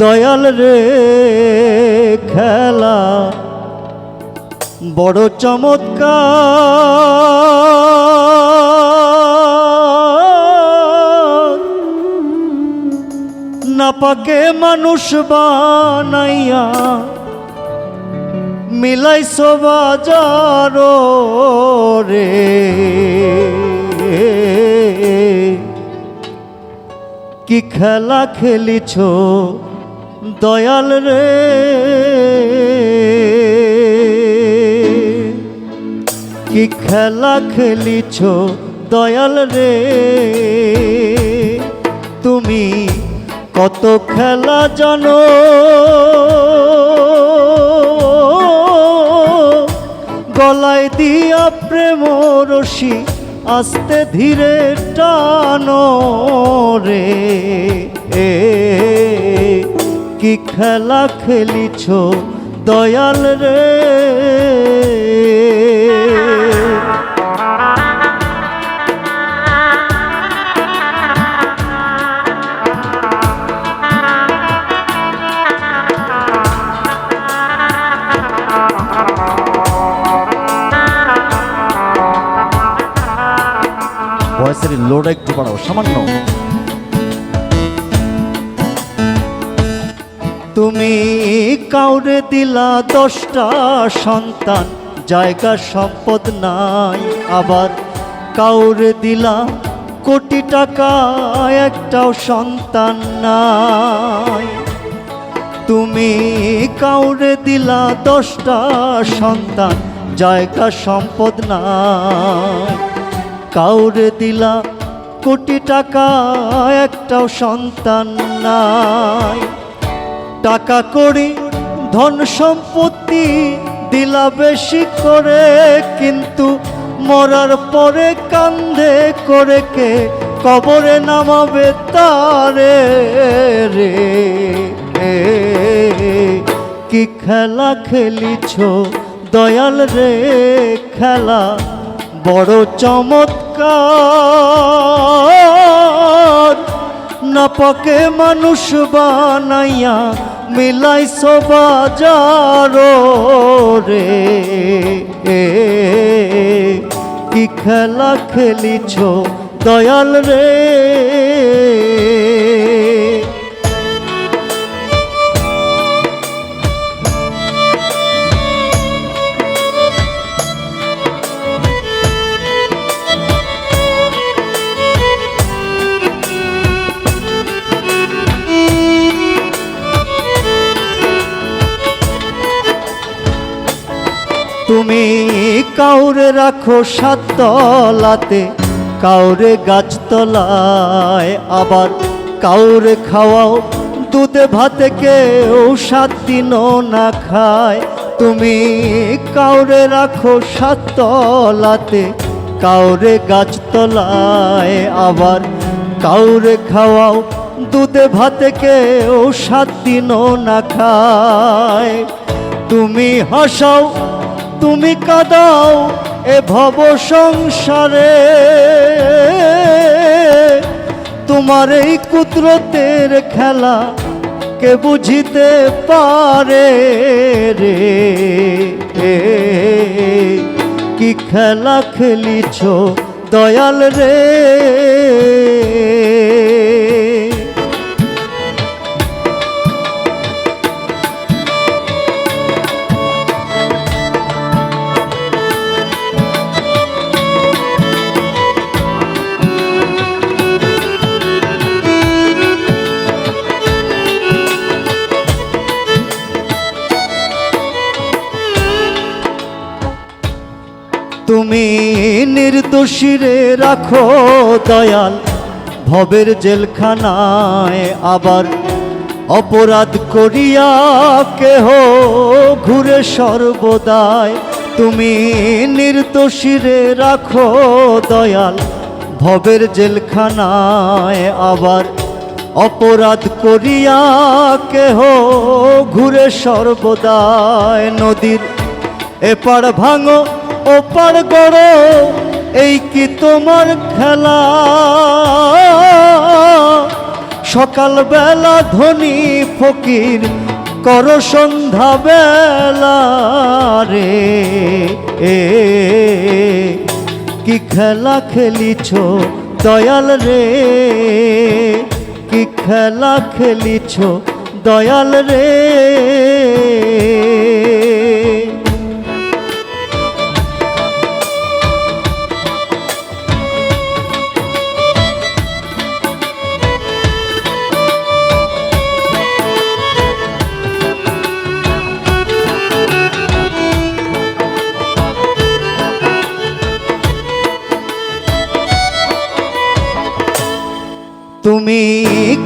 দয়াল রে খেলা, বড় চমৎকার। না পাকে মানুষ বানাইয়া মিলাই বাজার রে। কি খেলা খেলিছ দয়াল রে। কি খেলা খেলিছ দয়াল রে? তুমি কত খেলা জানো? গলায় দিয়া প্রেম রশি আস্তে ধীরে টানো রে। কি খেলা খেলিছ দয়াল রে? লোড একটু বাড়াও সামান্য। তুমি কাউরে দিলা দশটা সন্তান, জায়গা সম্পদ নাই আবার। কাউরে দিলা কোটি টাকা, একটাও সন্তান নাই। তুমি কাউরে দিলা দশটা সন্তান, জায়গা সম্পদ নাই। কাউরে দিলা কোটি টাকা, একটাও সন্তান নাই। টাকা করি, ধন সম্পত্তি দিলা বেশি করে, কিন্তু মরার পরে কান্ধে করে কে কবরে নামাবে তারে রে। কি খেলা খেলিছ দয়াল রে খেলা, বড় চমৎকার। না পকে মানুষ বানাইয়া মিলাই বাজার রে। কি খেলা খেলিছ দয়াল রে? তুমি কাউরে রাখো সাতলাতে কাউরে গাছতলায় আবার কাউরে খাওয়াও। দুধে ভাতে কেউ সাত দিনও না খায়। তুমি কাউরে রাখো সাতলাতে কাউরে গাছতলায় আবার কাউরে খাওয়াও। দুধে ভাতে কেউ সাত দিনও না খায়। তুমি হাসাও তুমি কাদাও এ ভব সংসারে। তোমার এই কুদরতের খেলা কে বুঝিতে পারে রে? কি খেলা খেলিছ দয়াল রে? নির্দোষীরে রাখো দয়াল। ভবের জেলখানায় আবার অপরাধ করিয়া কেহ ঘুরে সর্বদায় তুমি নির্দোষীরে রাখো দয়াল। ভবের জেলখানায় আবার অপরাধ করিয়া কেহ ঘুরে সর্বদায় নদীর এপার ভাঙো ওপার গড়ো এই কি তোমার খেলা? সকাল বেলা ধনী ফকির কর সন্ধ্যা বেলা রে। এ, কি খেলা খেলিছ দয়াল রে? কি খেলা খেলিছ দয়াল রে?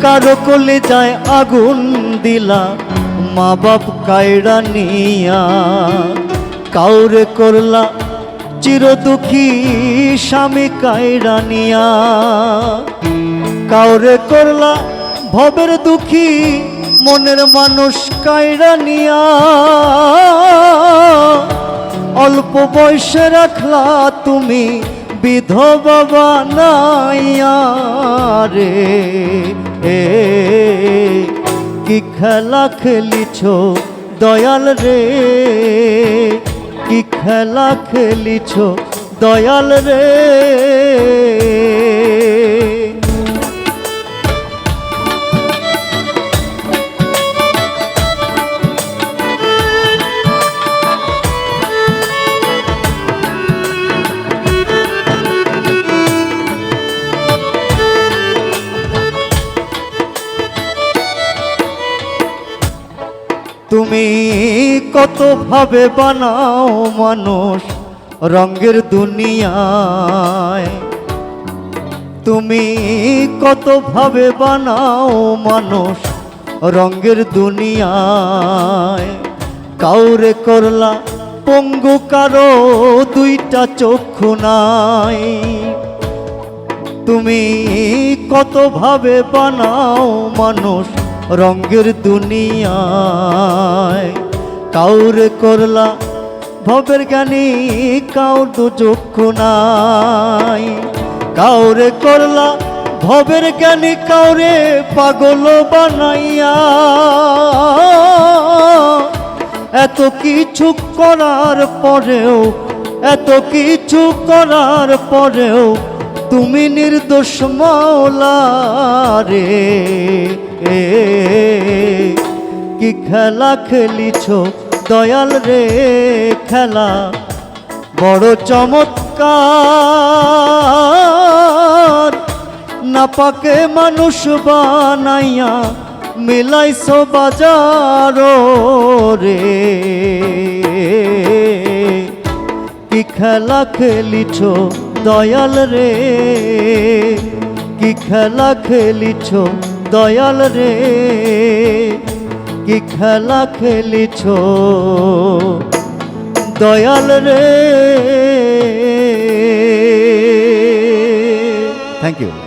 কারও কোলে যায় আগুন দিলা, মা বাপ কায়রা নিয়া। কাউরে করলা চির দুঃখী স্বামী কায়রা নিয়া। কাউরে করলা ভবের দুঃখী মনের মানুষ কায়রা নিয়া। অল্প বয়সে রাখলা তুমি বিধবা বানাইয়া রে। এ কি খেলা খেলিছ দয়াল রে? কি খেলা খেলিছ দয়াল রে? কত ভাবে বানাও মানুষ রঙের দুনিয়ায়? তুমি কত ভাবে বানাও মানুষ রঙের দুনিয়ায়? কাউরে করলা পঙ্গু কারও দুইটা চক্ষু নাই। তুমি কত ভাবে বানাও মানুষ রঙের দুনিয়ায়? কাউরে করলা, ভবের জ্ঞানী, কাউর দুচক্ষু নাই। কাউরে করলা, ভবের জ্ঞানী, কাউরে পাগল বানাইয়া। এত কিছু করার পরেও, এত কিছু করার পরেও তুমি নির্দোষ মাওলা রে। কি খেলা খেলিছ? দয়াল রে, খেলা। বড় চমৎকার। না পাকে মানুষ বানাইয়া মিলাইছো বাজার রে। কি খেলা খেলিছ? দয়াল রে। কি খেলা খেলিছ? দয়াল রে। কি খেলা খেলিছ? দয়াল রে। Thank you